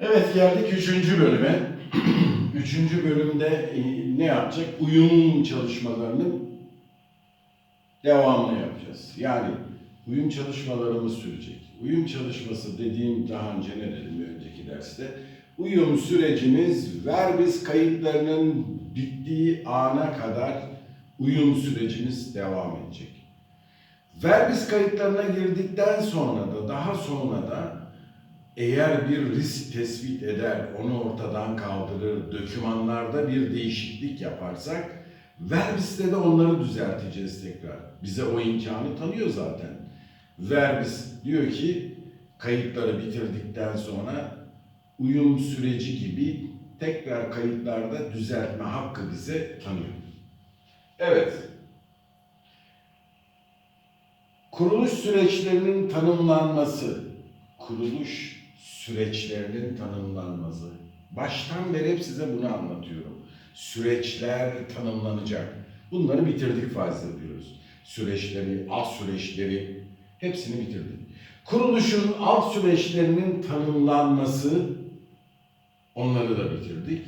Evet geldik üçüncü bölüme. üçüncü bölümde e, ne yapacak? Uyum çalışmalarının devamını yapacağız. Yani uyum çalışmalarımız sürecek. Uyum çalışması dediğim daha önce ne dedim önceki derste? Uyum sürecimiz verbis kayıtlarının bittiği ana kadar uyum sürecimiz devam edecek. Verbis kayıtlarına girdikten sonra da daha sonra da eğer bir risk tespit eder, onu ortadan kaldırır, dokümanlarda bir değişiklik yaparsak Verbis'te de onları düzelteceğiz tekrar. Bize o imkanı tanıyor zaten. Verbis diyor ki kayıtları bitirdikten sonra uyum süreci gibi tekrar kayıtlarda düzeltme hakkı bize tanıyor. Evet. Kuruluş süreçlerinin tanımlanması, kuruluş süreçlerinin tanımlanması. Baştan beri hep size bunu anlatıyorum. Süreçler tanımlanacak. Bunları bitirdik fazla diyoruz. Süreçleri, alt süreçleri hepsini bitirdik. Kuruluşun alt süreçlerinin tanımlanması onları da bitirdik.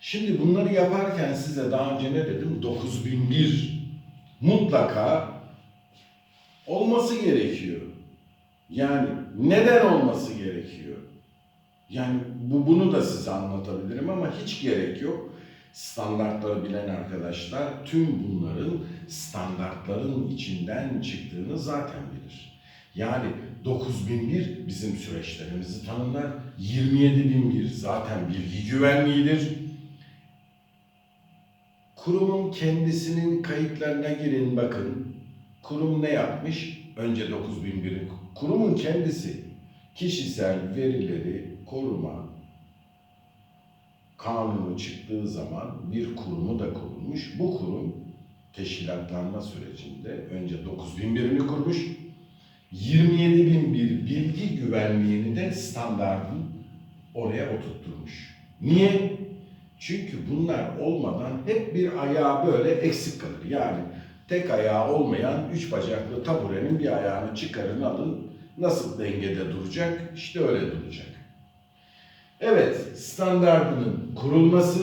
Şimdi bunları yaparken size daha önce ne dedim? 9001 mutlaka olması gerekiyor. Yani neden olması gerekiyor? Yani bu bunu da size anlatabilirim ama hiç gerek yok. Standartları bilen arkadaşlar tüm bunların standartların içinden çıktığını zaten bilir. Yani 9001 bizim süreçlerimizi tanımlar. 27001 zaten bilgi güvenliğidir. Kurumun kendisinin kayıtlarına girin bakın. Kurum ne yapmış? Önce 9001'in kurumun kendisi kişisel verileri koruma kanunu çıktığı zaman bir kurumu da kurmuş. Bu kurum teşkilatlanma sürecinde önce 9001'ini kurmuş. 27001 bilgi güvenliğini de standartın oraya oturtturmuş. Niye? Çünkü bunlar olmadan hep bir ayağı böyle eksik kalır. Yani tek ayağı olmayan üç bacaklı taburenin bir ayağını çıkarın alın. Nasıl dengede duracak? İşte öyle duracak. Evet, standartının kurulması,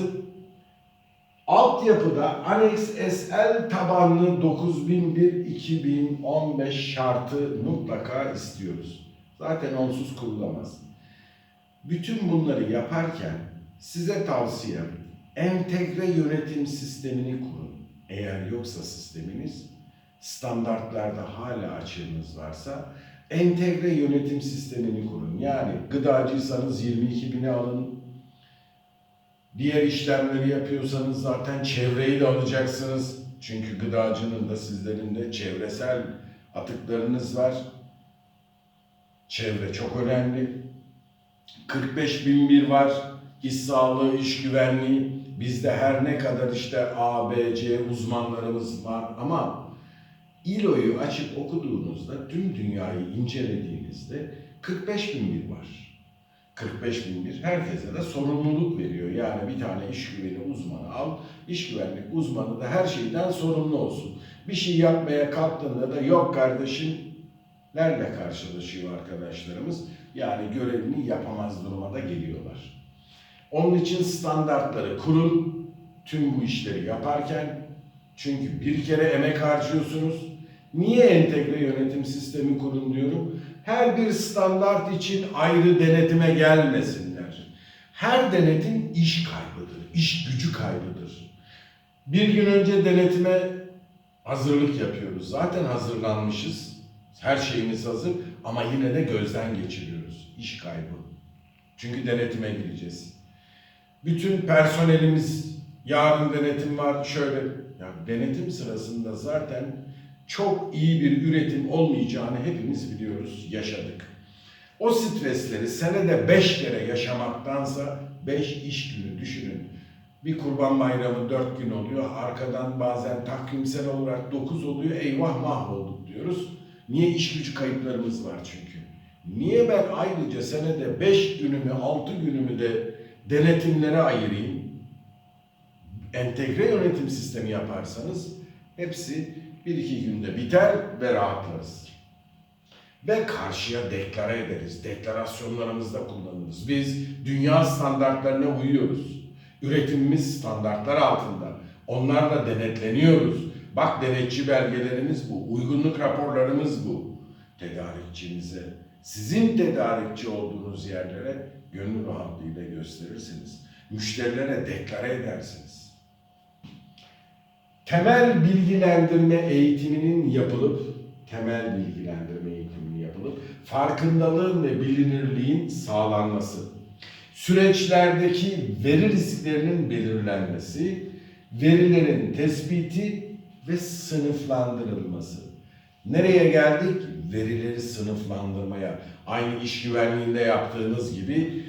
altyapıda Annex SL tabanlı 9001-2015 şartı mutlaka istiyoruz. Zaten onsuz kurulamaz. Bütün bunları yaparken size tavsiyem entegre yönetim sistemini kurun. Eğer yoksa sisteminiz, standartlarda hala açığınız varsa entegre yönetim sistemini kurun. Yani gıdacıysanız 22 bini alın. Diğer işlemleri yapıyorsanız zaten çevreyi de alacaksınız. Çünkü gıdacının da sizlerin de çevresel atıklarınız var. Çevre çok önemli. 45 bin bir var. İş sağlığı, iş güvenliği. Bizde her ne kadar işte A, B, C uzmanlarımız var ama İLO'yu açıp okuduğunuzda, tüm dünyayı incelediğinizde 45 bin bir var. 45 bin bir herkese de sorumluluk veriyor. Yani bir tane iş güveni uzmanı al, iş güvenlik uzmanı da her şeyden sorumlu olsun. Bir şey yapmaya kalktığında da yok kardeşim nerede karşılaşıyor arkadaşlarımız? Yani görevini yapamaz duruma da geliyorlar. Onun için standartları kurun tüm bu işleri yaparken çünkü bir kere emek harcıyorsunuz. Niye entegre yönetim sistemi kurun diyorum? Her bir standart için ayrı denetime gelmesinler. Her denetim iş kaybıdır, iş gücü kaybıdır. Bir gün önce denetime hazırlık yapıyoruz. Zaten hazırlanmışız. Her şeyimiz hazır ama yine de gözden geçiriyoruz. İş kaybı. Çünkü denetime gireceğiz. Bütün personelimiz yarın denetim var şöyle. Ya denetim sırasında zaten çok iyi bir üretim olmayacağını hepimiz biliyoruz, yaşadık. O stresleri senede beş kere yaşamaktansa beş iş günü düşünün. Bir kurban bayramı dört gün oluyor. Arkadan bazen takvimsel olarak dokuz oluyor. Eyvah mahvolduk diyoruz. Niye iş gücü kayıplarımız var çünkü. Niye ben ayrıca senede beş günümü, altı günümü de denetimlere ayırayım? Entegre yönetim sistemi yaparsanız hepsi bir iki günde biter ve rahatlarız. ve karşıya deklare ederiz. Deklarasyonlarımızda kullanırız. Biz dünya standartlarına uyuyoruz. Üretimimiz standartlar altında. Onlarla denetleniyoruz. Bak denetçi belgelerimiz bu, uygunluk raporlarımız bu. Tedarikçinize, sizin tedarikçi olduğunuz yerlere gönül rahatlığıyla gösterirsiniz. Müşterilere deklare edersiniz. Temel bilgilendirme eğitiminin yapılıp, temel bilgilendirme eğitiminin yapılıp, farkındalığın ve bilinirliğin sağlanması, süreçlerdeki veri risklerinin belirlenmesi, verilerin tespiti ve sınıflandırılması. Nereye geldik? Verileri sınıflandırmaya. Aynı iş güvenliğinde yaptığımız gibi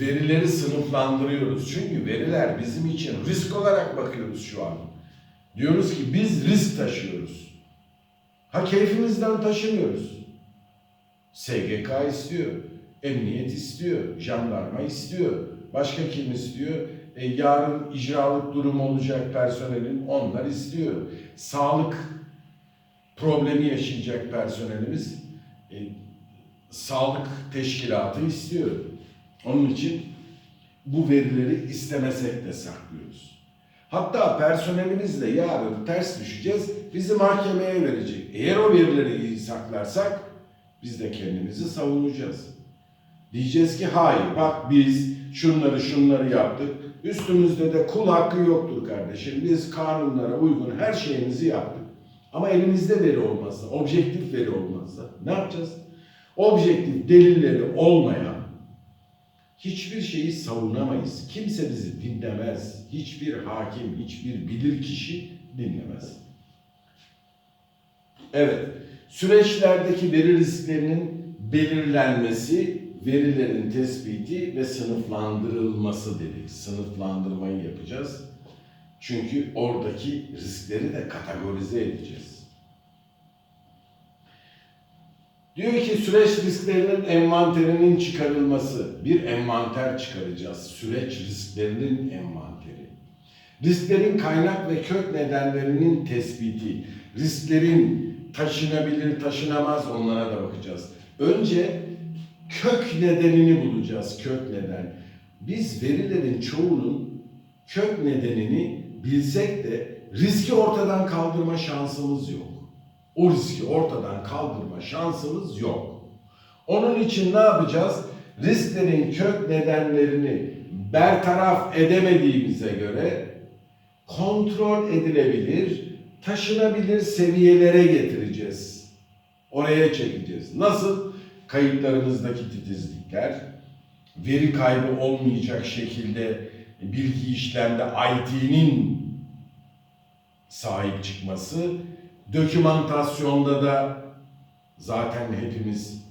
verileri sınıflandırıyoruz. Çünkü veriler bizim için risk olarak bakıyoruz şu an. Diyoruz ki biz risk taşıyoruz. Ha keyfimizden taşımıyoruz. SGK istiyor, emniyet istiyor, jandarma istiyor. Başka kim istiyor? E, yarın icralık durum olacak personelin onlar istiyor. Sağlık problemi yaşayacak personelimiz e, sağlık teşkilatı istiyor. Onun için bu verileri istemesek de saklıyoruz. Hatta personelimiz de yarın ters düşeceğiz, bizi mahkemeye verecek. Eğer o verileri iyi saklarsak biz de kendimizi savunacağız. Diyeceğiz ki hayır bak biz şunları şunları yaptık. Üstümüzde de kul hakkı yoktur kardeşim. Biz kanunlara uygun her şeyimizi yaptık. Ama elimizde veri olmazsa, objektif veri olmazsa ne yapacağız? Objektif delilleri olmayan hiçbir şeyi savunamayız. Kimse bizi dinlemez. Hiçbir hakim, hiçbir bilir kişi dinlemez. Evet, süreçlerdeki veri risklerinin belirlenmesi, verilerin tespiti ve sınıflandırılması dedik. Sınıflandırmayı yapacağız. Çünkü oradaki riskleri de kategorize edeceğiz. Diyor ki süreç risklerinin envanterinin çıkarılması. Bir envanter çıkaracağız. Süreç risklerinin envanteri. Risklerin kaynak ve kök nedenlerinin tespiti. Risklerin taşınabilir, taşınamaz onlara da bakacağız. Önce kök nedenini bulacağız. Kök neden. Biz verilerin çoğunun kök nedenini bilsek de riski ortadan kaldırma şansımız yok. O riski ortadan kaldırma şansımız yok. Onun için ne yapacağız? Risklerin kök nedenlerini bertaraf edemediğimize göre kontrol edilebilir, taşınabilir seviyelere getireceğiz. Oraya çekeceğiz. Nasıl? Kayıtlarımızdaki titizlikler, veri kaybı olmayacak şekilde bilgi işlemde IT'nin sahip çıkması, dokümantasyonda da zaten hepimiz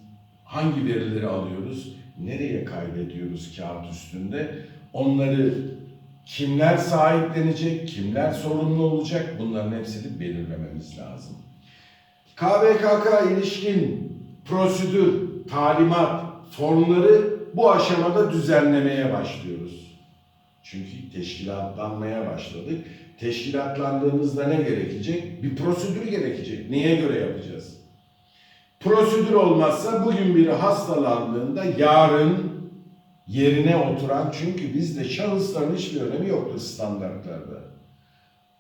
hangi verileri alıyoruz, nereye kaydediyoruz kağıt üstünde, onları kimler sahiplenecek, kimler sorumlu olacak bunların hepsini belirlememiz lazım. KVKK ilişkin prosedür, talimat, formları bu aşamada düzenlemeye başlıyoruz. Çünkü teşkilatlanmaya başladık. Teşkilatlandığımızda ne gerekecek? Bir prosedür gerekecek. Neye göre yapacağız? Prosedür olmazsa bugün biri hastalandığında yarın yerine oturan çünkü bizde şahısların hiçbir önemi yoktur standartlarda.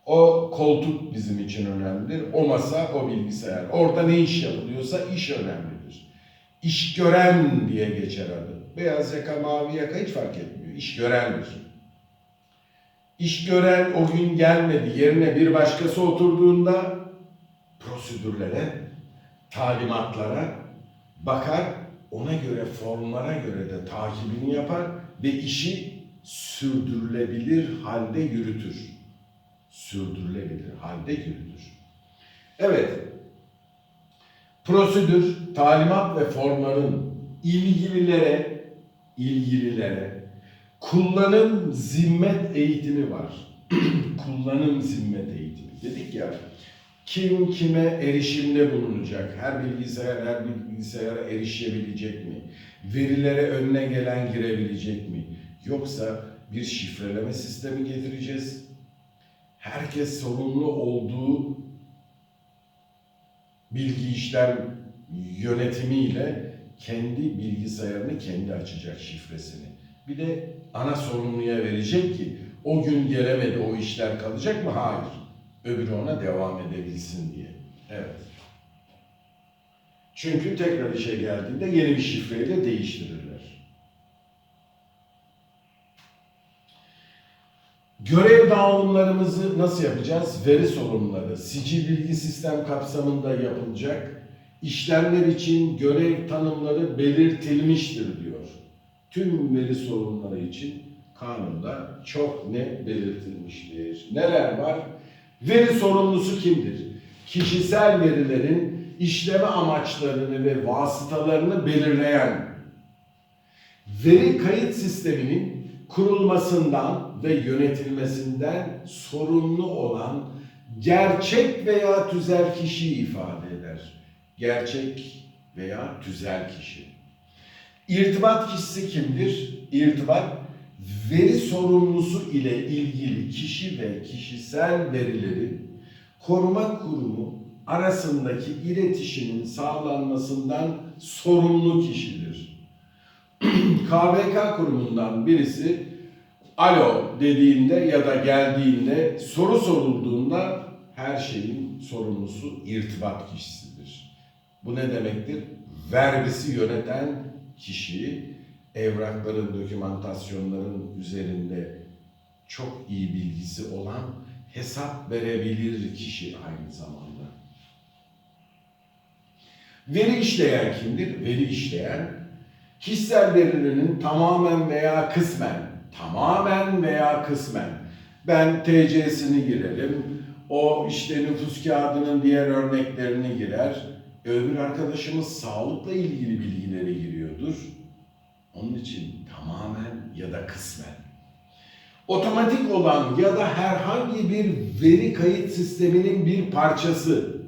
O koltuk bizim için önemlidir. O masa, o bilgisayar. Orada ne iş yapılıyorsa iş önemlidir. İş gören diye geçer adı. Beyaz yaka, mavi yaka hiç fark etmiyor. İş görendir. İş gören o gün gelmedi. Yerine bir başkası oturduğunda prosedürlere, talimatlara bakar. Ona göre, formlara göre de takibini yapar ve işi sürdürülebilir halde yürütür. Sürdürülebilir halde yürütür. Evet, prosedür, talimat ve formların ilgililere, ilgililere kullanım zimmet eğitimi var. kullanım zimmet eğitimi. Dedik ya, kim kime erişimde bulunacak? Her bilgisayar her bilgisayara erişebilecek mi? Verilere önüne gelen girebilecek mi? Yoksa bir şifreleme sistemi getireceğiz. Herkes sorumlu olduğu bilgi işlem yönetimiyle kendi bilgisayarını kendi açacak şifresini. Bir de ana sorumluya verecek ki o gün gelemedi o işler kalacak mı? Hayır. Öbürü ona devam edebilsin diye. Evet. Çünkü tekrar işe geldiğinde yeni bir şifreyle değiştirirler. Görev dağılımlarımızı nasıl yapacağız? Veri sorumluları, sicil bilgi sistem kapsamında yapılacak işlemler için görev tanımları belirtilmiştir diyor. Tüm veri sorumluları için kanunda çok ne belirtilmiştir. Neler var? Veri sorumlusu kimdir? Kişisel verilerin işleme amaçlarını ve vasıtalarını belirleyen veri kayıt sisteminin kurulmasından ve yönetilmesinden sorumlu olan gerçek veya tüzel kişiyi ifade eder. Gerçek veya tüzel kişi. İrtibat kişisi kimdir? İrtibat veri sorumlusu ile ilgili kişi ve kişisel verilerin koruma kurumu arasındaki iletişimin sağlanmasından sorumlu kişidir. KVK kurumundan birisi alo dediğinde ya da geldiğinde soru sorulduğunda her şeyin sorumlusu irtibat kişisidir. Bu ne demektir? Verbisi yöneten kişi evrakların, dokümantasyonların üzerinde çok iyi bilgisi olan hesap verebilir kişi aynı zamanda. Veri işleyen kimdir? Veri işleyen kişisel verilerinin tamamen veya kısmen, tamamen veya kısmen ben TC'sini girelim, o işte nüfus kağıdının diğer örneklerini girer, öbür arkadaşımız sağlıkla ilgili bilgileri giriyordur. Onun için tamamen ya da kısmen. Otomatik olan ya da herhangi bir veri kayıt sisteminin bir parçası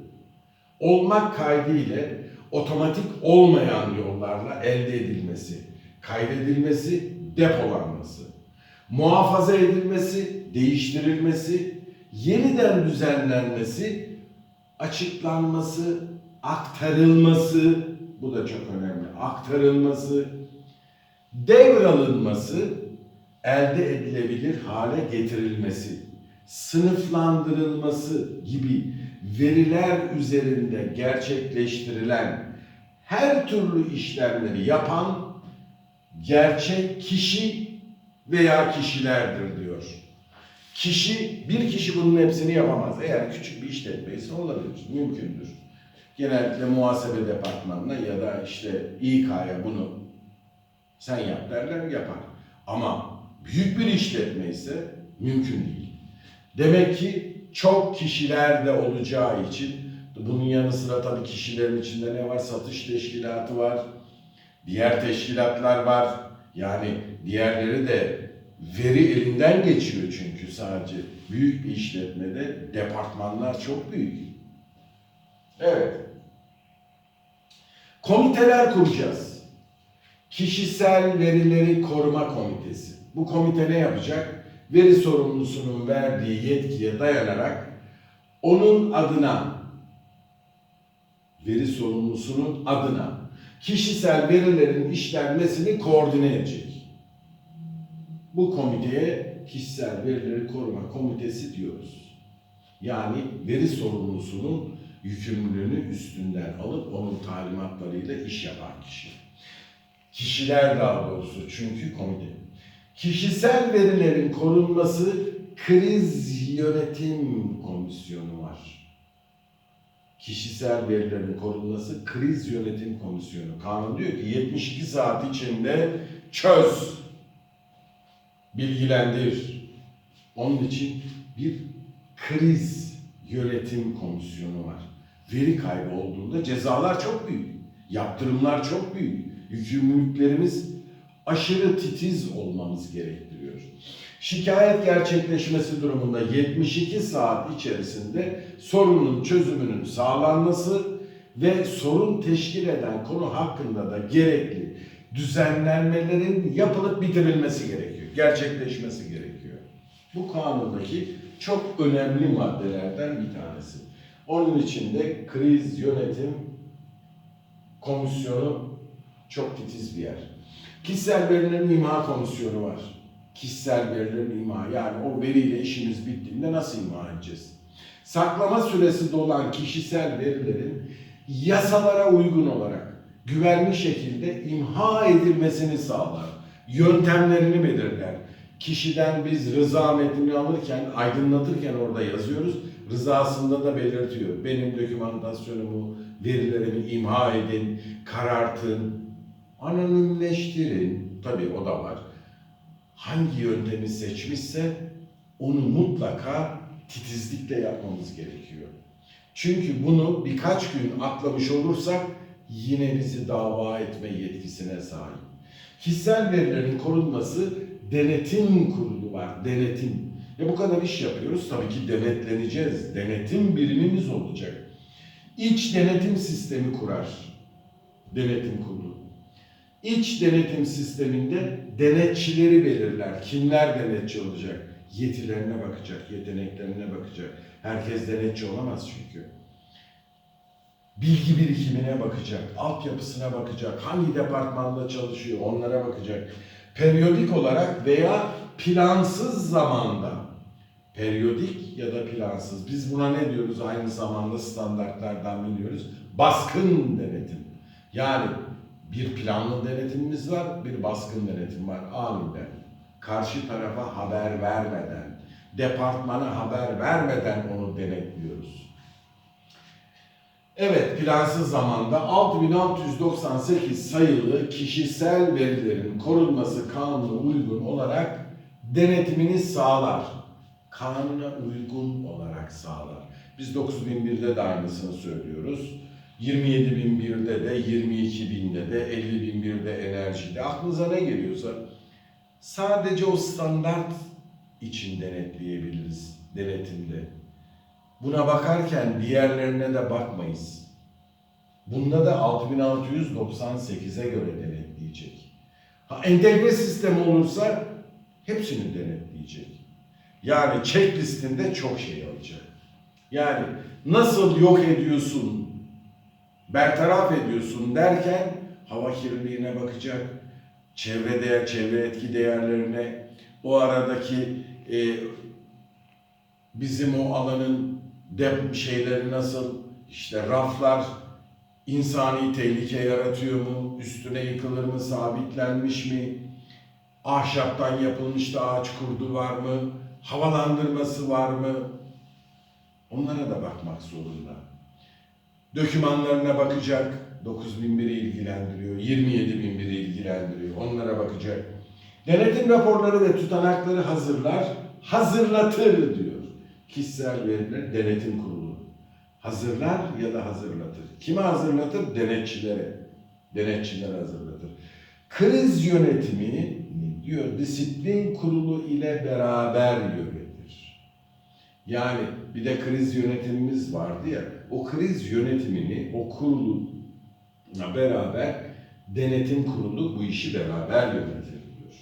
olmak kaydıyla otomatik olmayan yollarla elde edilmesi, kaydedilmesi, depolanması, muhafaza edilmesi, değiştirilmesi, yeniden düzenlenmesi, açıklanması, aktarılması, bu da çok önemli, aktarılması, devralınması, elde edilebilir hale getirilmesi, sınıflandırılması gibi veriler üzerinde gerçekleştirilen her türlü işlemleri yapan gerçek kişi veya kişilerdir diyor. Kişi, bir kişi bunun hepsini yapamaz. Eğer küçük bir işletme ise olabilir, mümkündür. Genellikle muhasebe departmanına ya da işte İK'ya bunu sen yap derler yapar. Ama büyük bir işletme ise mümkün değil. Demek ki çok kişiler de olacağı için bunun yanı sıra tabii kişilerin içinde ne var? Satış teşkilatı var. Diğer teşkilatlar var. Yani diğerleri de veri elinden geçiyor çünkü sadece büyük bir işletmede departmanlar çok büyük. Evet. Komiteler kuracağız. Kişisel Verileri Koruma Komitesi. Bu komite ne yapacak? Veri sorumlusunun verdiği yetkiye dayanarak onun adına veri sorumlusunun adına kişisel verilerin işlenmesini koordine edecek. Bu komiteye kişisel verileri koruma komitesi diyoruz. Yani veri sorumlusunun yükümlülüğünü üstünden alıp onun talimatlarıyla iş yapan kişi. Kişiler daha doğrusu çünkü komite. Kişisel verilerin korunması kriz yönetim komisyonu var. Kişisel verilerin korunması kriz yönetim komisyonu. Kanun diyor ki 72 saat içinde çöz, bilgilendir. Onun için bir kriz yönetim komisyonu var. Veri kaybı olduğunda cezalar çok büyük. Yaptırımlar çok büyük. Yükümlülüklerimiz aşırı titiz olmamız gerektiriyor. Şikayet gerçekleşmesi durumunda 72 saat içerisinde sorunun çözümünün sağlanması ve sorun teşkil eden konu hakkında da gerekli düzenlenmelerin yapılıp bitirilmesi gerekiyor. Gerçekleşmesi gerekiyor. Bu kanundaki çok önemli maddelerden bir tanesi. Onun için de kriz yönetim komisyonu çok titiz bir yer. Kişisel verilerin imha komisyonu var. Kişisel verilerin imha yani o veriyle işimiz bittiğinde nasıl imha edeceğiz? Saklama süresi dolan kişisel verilerin yasalara uygun olarak güvenli şekilde imha edilmesini sağlar. Yöntemlerini belirler. Kişiden biz rıza metnini alırken, aydınlatırken orada yazıyoruz. Rızasında da belirtiyor. Benim dokümantasyonumu, verilerimi imha edin, karartın, anonimleştirin. Tabii o da var. Hangi yöntemi seçmişse onu mutlaka titizlikle yapmamız gerekiyor. Çünkü bunu birkaç gün atlamış olursak yine bizi dava etme yetkisine sahip. Kişisel verilerin korunması denetim kurulu var, denetim. Ya bu kadar iş yapıyoruz, tabii ki denetleneceğiz. Denetim birimimiz olacak. İç denetim sistemi kurar denetim kurulu. İç denetim sisteminde denetçileri belirler. Kimler denetçi olacak? Yetilerine bakacak, yeteneklerine bakacak. Herkes denetçi olamaz çünkü. Bilgi birikimine bakacak, altyapısına bakacak, hangi departmanda çalışıyor onlara bakacak. Periyodik olarak veya plansız zamanda, periyodik ya da plansız. Biz buna ne diyoruz aynı zamanda standartlardan biliyoruz? Baskın denetim. Yani bir planlı denetimimiz var, bir baskın denetim var aniden. Karşı tarafa haber vermeden, departmana haber vermeden onu denetliyoruz. Evet, plansız zamanda 6698 sayılı kişisel verilerin korunması kanuna uygun olarak denetimini sağlar. Kanuna uygun olarak sağlar. Biz 9001'de de aynısını söylüyoruz. 27001'de de, 22000'de de, 50001'de enerjide aklınıza ne geliyorsa sadece o standart için denetleyebiliriz denetimde. Buna bakarken diğerlerine de bakmayız. Bunda da 6698'e göre denetleyecek. Ha, entegre sistem olursa hepsini denetleyecek. Yani checklistinde çok şey alacak. Yani nasıl yok ediyorsun, bertaraf ediyorsun derken hava kirliliğine bakacak, çevre değer, çevre etki değerlerine, o aradaki e, bizim o alanın dep şeyleri nasıl, işte raflar insani tehlike yaratıyor mu, üstüne yıkılır mı, sabitlenmiş mi, ahşaptan yapılmış da ağaç kurdu var mı, havalandırması var mı, onlara da bakmak zorunda. Dökümanlarına bakacak, 9001'i ilgilendiriyor, 27001'i ilgilendiriyor, onlara bakacak. Denetim raporları ve tutanakları hazırlar, hazırlatır diyor. Kişisel veriler denetim kurulu. Hazırlar ya da hazırlatır. Kime hazırlatır? Denetçilere. Denetçiler hazırlatır. Kriz yönetimi diyor disiplin kurulu ile beraber yönetir. Yani bir de kriz yönetimimiz vardı ya. O kriz yönetimini o kurulla beraber denetim kurulu bu işi beraber yönetir diyor.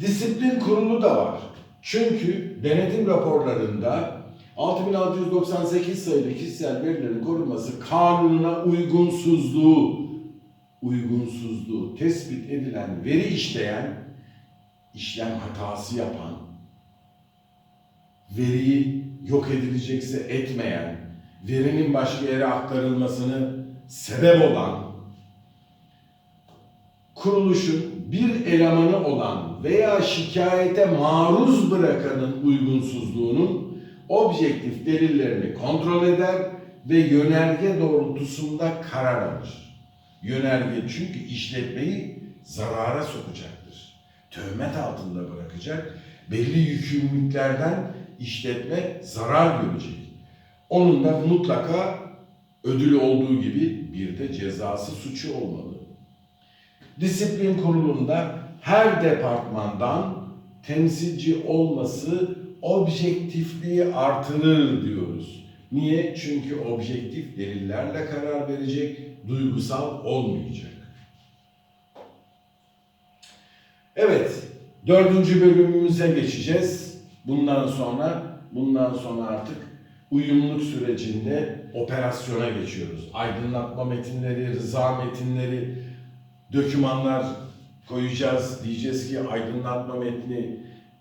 Disiplin kurulu da var. Çünkü denetim raporlarında 6698 sayılı kişisel verilerin korunması kanununa uygunsuzluğu uygunsuzluğu tespit edilen veri işleyen, işlem hatası yapan, veriyi yok edilecekse etmeyen, verinin başka yere aktarılmasını sebep olan, kuruluşun bir elemanı olan veya şikayete maruz bırakanın uygunsuzluğunun objektif delillerini kontrol eder ve yönerge doğrultusunda karar alır. Yönerge çünkü işletmeyi zarara sokacaktır. Töhmet altında bırakacak. Belli yükümlülüklerden işletme zarar görecek. Onun da mutlaka ödülü olduğu gibi bir de cezası suçu olmalı. Disiplin kurulunda her departmandan temsilci olması objektifliği artırır diyoruz. Niye? Çünkü objektif delillerle karar verecek, duygusal olmayacak. Evet, dördüncü bölümümüze geçeceğiz. Bundan sonra, bundan sonra artık uyumluluk sürecinde operasyona geçiyoruz. Aydınlatma metinleri, rıza metinleri, dökümanlar koyacağız. Diyeceğiz ki aydınlatma metni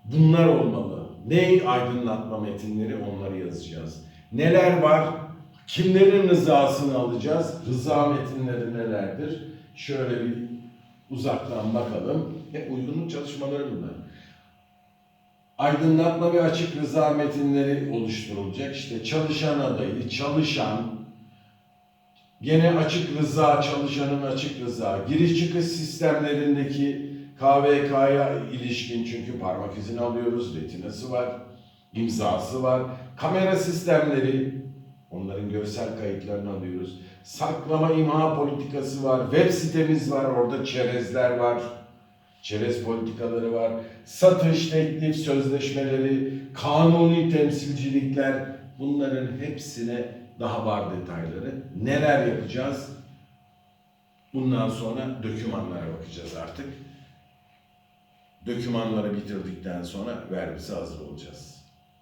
bunlar olmalı. Ne aydınlatma metinleri onları yazacağız. Neler var? Kimlerin rızasını alacağız? Rıza metinleri nelerdir? Şöyle bir uzaktan bakalım. Hep uygunluk çalışmaları bunlar. Aydınlatma ve açık rıza metinleri oluşturulacak. İşte çalışan adayı, çalışan, gene açık rıza, çalışanın açık rıza, giriş çıkış sistemlerindeki KVK'ya ilişkin çünkü parmak izini alıyoruz, retinası var, imzası var, kamera sistemleri, onların görsel kayıtlarını alıyoruz. Saklama imha politikası var, web sitemiz var, orada çerezler var, çerez politikaları var, satış, teklif, sözleşmeleri, kanuni temsilcilikler bunların hepsine daha var detayları. Neler yapacağız? Bundan sonra dökümanlara bakacağız artık. Dökümanları bitirdikten sonra verbise hazır olacağız.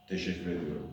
Teşekkür ediyorum.